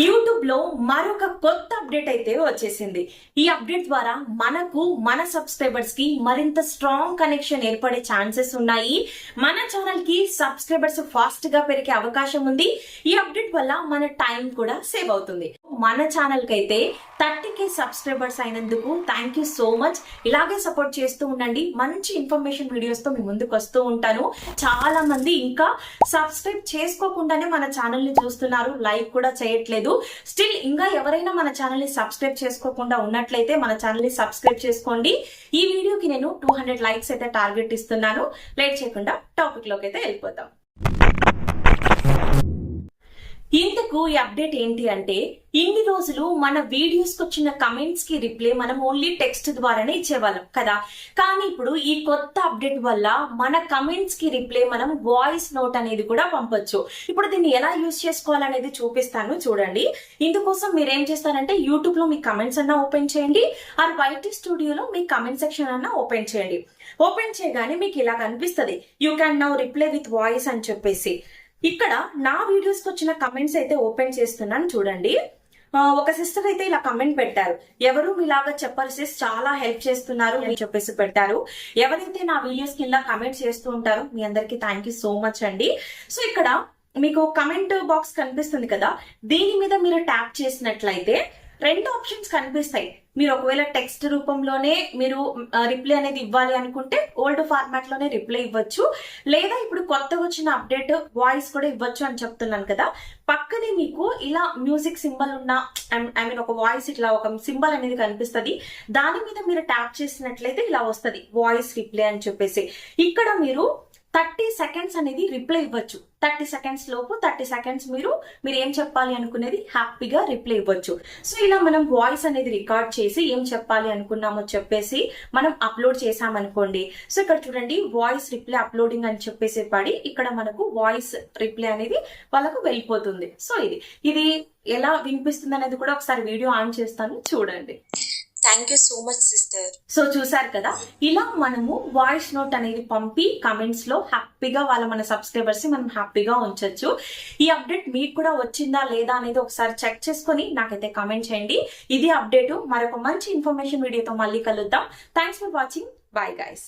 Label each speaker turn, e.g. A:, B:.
A: యూట్యూబ్లో మరొక కొత్త అప్డేట్ అయితే వచ్చేసింది. ఈ అప్డేట్ ద్వారా మనకు మన సబ్స్క్రైబర్స్కి మరింత స్ట్రాంగ్ కనెక్షన్ ఏర్పడే ఛాన్సెస్ ఉన్నాయి. మన ఛానల్కి సబ్స్క్రైబర్స్ ఫాస్ట్గా పెరిగే అవకాశం ఉంది. ఈ అప్డేట్ వల్ల మన టైం కూడా సేవ్ అవుతుంది. మన ఛానల్కి అయితే థర్టీ కే సబ్స్క్రైబర్స్ అయినందుకు థ్యాంక్ యూ సో మచ్ ఇలాగే సపోర్ట్ చేస్తూ ఉండండి. మంచి ఇన్ఫర్మేషన్ వీడియోస్తో మీ ముందుకు వస్తూ ఉంటాను. చాలా మంది ఇంకా సబ్స్క్రైబ్ చేసుకోకుండానే మన ఛానల్ని చూస్తున్నారు. లైక్ కూడా చేయట్లేదు. స్టిల్ ఇంకా ఎవరైనా మన ఛానల్ని సబ్స్క్రైబ్ చేసుకోకుండా ఉన్నట్లయితే మన ఛానల్ని సబ్స్క్రైబ్ చేసుకోండి. ఈ వీడియోకి నేను టూ హండ్రెడ్ లైక్స్ అయితే టార్గెట్ ఇస్తున్నాను. లేట్ చేయకుండా టాపిక్లోకి అయితే వెళ్ళిపోతాం. ఇంతకు ఈ అప్డేట్ ఏంటి అంటే ఇన్ని రోజులు మన వీడియోస్కి వచ్చిన కమెంట్స్కి రిప్లై మనం ఓన్లీ టెక్స్ట్ ద్వారానే ఇచ్చేవాళ్ళం కదా? కానీ ఇప్పుడు ఈ కొత్త అప్డేట్ వల్ల మన కమెంట్స్కి రిప్లై మనం వాయిస్ నోట్ అనేది కూడా పంపొచ్చు. ఇప్పుడు దీన్ని ఎలా యూజ్ చేసుకోవాలనేది చూపిస్తాను చూడండి. ఇందుకోసం మీరు ఏం చేస్తారంటే యూట్యూబ్లో మీ కమెంట్స్ అన్నా ఓపెన్ చేయండి ఆర్ వైటీ స్టూడియోలో మీ కమెంట్ సెక్షన్ అన్నా ఓపెన్ చేయండి. ఓపెన్ చేయగానే మీకు ఇలా కనిపిస్తుంది you can now reply with voice అని చెప్పేసి. ఇక్కడ నా వీడియోస్కి వచ్చిన కమెంట్స్ అయితే ఓపెన్ చేస్తున్నాను చూడండి. ఒక సిస్టర్ అయితే ఇలా కమెంట్ పెట్టారు. ఎవరు మీలాగా చెప్పరు సిస్ చాలా హెల్ప్ చేస్తున్నారు అని చెప్పేసి పెట్టారు. ఎవరైతే నా వీడియోస్ కింద కమెంట్ చేస్తూ ఉంటారో మీ అందరికి థ్యాంక్ యూ సో మచ్ అండి. సో ఇక్కడ మీకు కమెంట్ బాక్స్ కనిపిస్తుంది కదా. దీని మీద మీరు ట్యాప్ చేసినట్లయితే రెండు ఆప్షన్స్ కనిపిస్తాయి. మీరు ఒకవేళ టెక్స్ట్ రూపంలోనే మీరు రిప్లై అనేది ఇవ్వాలి అనుకుంటే ఓల్డ్ ఫార్మాట్లోనే రిప్లై ఇవ్వచ్చు. లేదా ఇప్పుడు కొత్తగా వచ్చిన అప్డేట్ వాయిస్ కూడా ఇవ్వచ్చు అని చెప్తున్నాను కదా. పక్కనే మీకు ఇలా మ్యూజిక్ సింబల్ ఉన్న ఐ మీన్ ఒక వాయిస్ ఇట్లా ఒక సింబల్ అనేది కనిపిస్తుంది. దాని మీద మీరు ట్యాప్ చేసినట్లయితే ఇలా వస్తుంది వాయిస్ రిప్లై అని చెప్పేసి. ఇక్కడ మీరు థర్టీ సెకండ్స్ అనేది రిప్లై ఇవ్వచ్చు. థర్టీ సెకండ్స్ లోపు థర్టీ సెకండ్స్ మీరు మీరు ఏం చెప్పాలి అనుకునేది హ్యాపీగా రిప్లై ఇవ్వచ్చు. సో ఇలా మనం వాయిస్ అనేది రికార్డ్ చేసి ఏం చెప్పాలి అనుకున్నామో చెప్పేసి మనం అప్లోడ్ చేసామనుకోండి సో ఇక్కడ చూడండి వాయిస్ రిప్లై అప్లోడింగ్ అని చెప్పేసి పడి ఇక్కడ మనకు వాయిస్ రిప్లై అనేది వాళ్ళకు వెళ్ళిపోతుంది. సో ఇది ఇది ఎలా వినిపిస్తుంది అనేది కూడా ఒకసారి వీడియో ఆన్ చేస్తాను చూడండి.
B: Thank you so much sister
A: so చూసారు కదా? ఇలా మనము వాయిస్ నోట్ అనేది పంపి కమెంట్స్లో హ్యాపీగా వాళ్ళ మన సబ్స్క్రైబర్స్ మనం హ్యాపీగా ఉంచొచ్చు. ఈ అప్డేట్ మీకు కూడా వచ్చిందా లేదా అనేది ఒకసారి చెక్ చేసుకుని నాకైతే కమెంట్ చేయండి. ఇది అప్డేట్ మరొక మంచి ఇన్ఫర్మేషన్ వీడియోతో మళ్ళీ కలుద్దాం. Thanks for watching bye guys